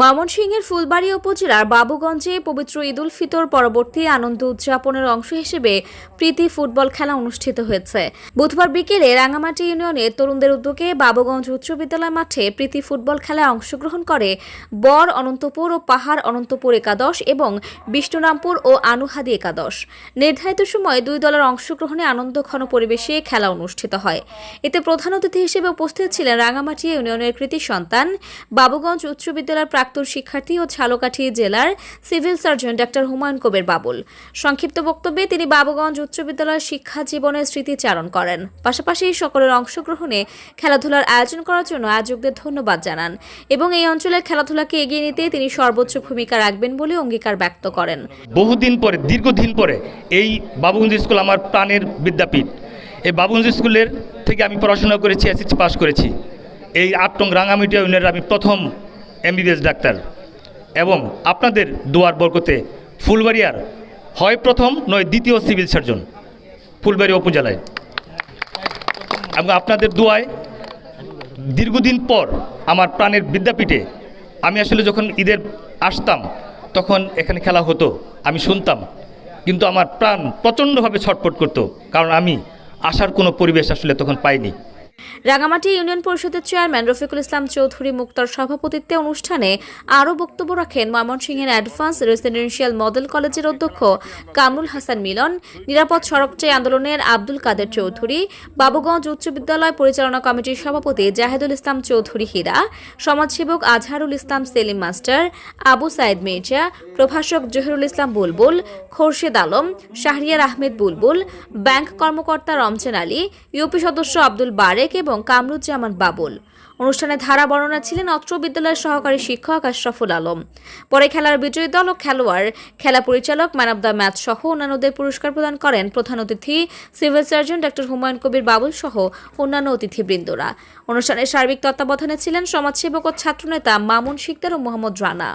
ময়মনসিংহের ফুলবাড়ী উপজেলার বাবুগঞ্জে পবিত্র ঈদুল ফিতর পরবর্তী আনন্দ উদযাপনের অংশ হিসেবে প্রীতি ফুটবল খেলা অনুষ্ঠিত হয়েছে। বুধবার বিকেলে রাঙামাটি ইউনিয়নের তরুণদের উদ্যোগে বাবুগঞ্জ উচ্চ বিদ্যালয় মাঠে প্রীতি ফুটবল খেলায় অংশগ্রহণ করে বর অনন্তপুর ও পাহাড় অনন্তপুর একাদশ এবং বিষ্ণুরামপুর ও আনুহাদি একাদশ। নির্ধারিত সময় দুই দলের অংশগ্রহণে আনন্দ ঘন পরিবেশে খেলা অনুষ্ঠিত হয়। এতে প্রধান অতিথি হিসেবে উপস্থিত ছিলেন রাঙামাটি ইউনিয়নের কৃতি সন্তান বাবুগঞ্জ উচ্চ বিদ্যালয়ের প্রাক্তন শিক্ষার্থী ও ঝালকাঠি জেলার civil surgeon doctor Humayun Kabir Babul. সংক্ষিপ্ত বক্তব্যে তিনি বাবুগঞ্জ উচ্চ বিদ্যালয়ের শিক্ষা জীবনের স্মৃতিচারণ করেন। পাশাপাশি সকলের অংশগ্রহণে খেলাধুলার আয়োজন করার জন্য আয়োজকদের ধন্যবাদ জানান এবং এই অঞ্চলের খেলাধুলাকে এগিয়ে নিতে তিনি সর্বোচ্চ ভূমিকা রাখবেন বলে অঙ্গীকার ব্যক্ত করেন। বহুদিন পরে, দীর্ঘদিন পরে এই বাবুগঞ্জ স্কুল আমার প্রাণের বিদ্যাপীঠ। এই বাবুগঞ্জ স্কুলের থেকে আমি পড়াশোনা করেছি, এসএসসি পাস করেছি। এই আটটং রাঙামিটি ইউনিয়নের আমি প্রথম এমবিবিএস ডাক্তার। এবং আপনাদের দুয়ার বরকতে ফুলবাড়িয়ার হয় প্রথম, নয় দ্বিতীয় সিভিল সার্জন ফুলবাড়ি উপজেলায়। এবং আপনাদের দোয়ায় দীর্ঘদিন পর আমার প্রাণের বিদ্যাপীঠে আমি আসলে যখন ঈদের আসতাম, তখন এখানে খেলা হতো, আমি শুনতাম। কিন্তু আমার প্রাণ প্রচণ্ডভাবে ছটফট করতো, কারণ আমি আসার কোনো পরিবেশ আসলে তখন পাইনি। রাঙামাটি ইউনিয়ন পরিষদের চেয়ারম্যান রফিকুল ইসলাম চৌধুরী মুক্তার সভাপতিত্বে অনুষ্ঠানে আরও বক্তব্য রাখেন ময়মনসিংহের অ্যাডভান্স রেসিডেন্সিয়াল মডেল কলেজের অধ্যক্ষ কামরুল হাসান মিলন, নিরাপদ সড়কচাই আন্দোলনের আব্দুল কাদের চৌধুরী, বাবুগঞ্জ উচ্চ বিদ্যালয় পরিচালনা কমিটির সভাপতি জাহেদুল ইসলাম চৌধুরী হীরা, সমাজসেবক আজহারুল ইসলাম সেলিম মাস্টার, আবু সাইদ মির্জা, প্রভাষক জহিরুল ইসলাম বুলবুল, খোরশেদ আলম, শাহরিয়ার আহমেদ বুলবুল, ব্যাংক কর্মকর্তা রমজান আলী, ইউপি সদস্য আব্দুল বারেক এবং কামরুজ্জামান বাবুল। অনুষ্ঠানে ধারা বর্ণনা ছিলেন অত্র বিদ্যালয়ের সহকারী শিক্ষক আশরাফুল আলম। পরে খেলার বিজয়ী দল ও খেলোয়াড়, খেলা পরিচালক ম্যান অব দ্য ম্যাচ সহ অন্যান্যদের পুরস্কার প্রদান করেন প্রধান অতিথি civil surgeon doctor Humayun Kabir Babul সহ অন্যান্য অতিথিবৃন্দরা। অনুষ্ঠানে সার্বিক তত্ত্বাবধানে ছিলেন সমাজসেবক ও ছাত্রনেতা মামুন শিকদার ও মোহাম্মদ রানা।